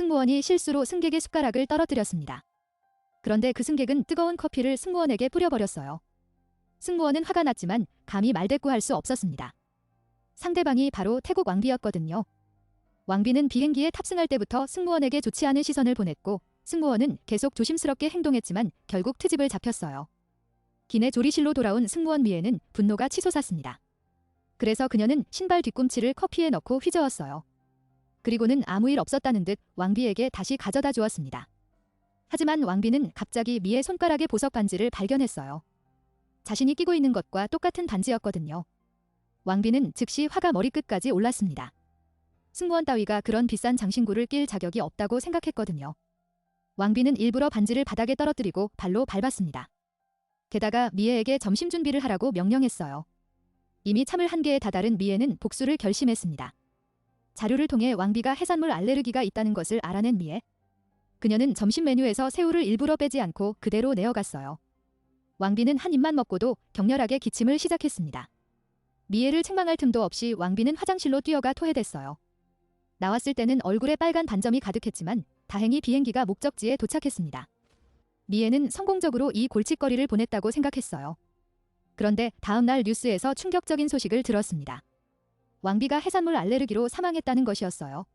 승무원이 실수로 승객의 숟가락을 떨어뜨렸습니다. 그런데 그 승객은 뜨거운 커피를 승무원에게 뿌려버렸어요. 승무원은 화가 났지만 감히 말대꾸할 수 없었습니다. 상대방이 바로 태국 왕비였거든요. 왕비는 비행기에 탑승할 때부터 승무원에게 좋지 않은 시선을 보냈고 승무원은 계속 조심스럽게 행동했지만 결국 트집을 잡혔어요. 기내 조리실로 돌아온 승무원 미에는 분노가 치솟았습니다. 그래서 그녀는 신발 뒤꿈치를 커피에 넣고 휘저었어요. 그리고는 아무 일 없었다는 듯 왕비에게 다시 가져다 주었습니다. 하지만 왕비는 갑자기 미의 손가락의 보석 반지를 발견했어요. 자신이 끼고 있는 것과 똑같은 반지였거든요. 왕비는 즉시 화가 머리끝까지 올랐습니다. 승무원 따위가 그런 비싼 장신구를 낄 자격이 없다고 생각했거든요. 왕비는 일부러 반지를 바닥에 떨어뜨리고 발로 밟았습니다. 게다가 미에에게 점심 준비를 하라고 명령했어요. 이미 참을 한계에 다다른 미에는 복수를 결심했습니다. 자료를 통해 왕비가 해산물 알레르기가 있다는 것을 알아낸 미에. 그녀는 점심 메뉴에서 새우를 일부러 빼지 않고 그대로 내어갔어요. 왕비는 한 입만 먹고도 격렬하게 기침을 시작했습니다. 미에를 책망할 틈도 없이 왕비는 화장실로 뛰어가 토해댔어요. 나왔을 때는 얼굴에 빨간 반점이 가득했지만 다행히 비행기가 목적지에 도착했습니다. 미에는 성공적으로 이 골칫거리를 보냈다고 생각했어요. 그런데 다음 날 뉴스에서 충격적인 소식을 들었습니다. 왕비가 해산물 알레르기로 사망했다는 것이었어요.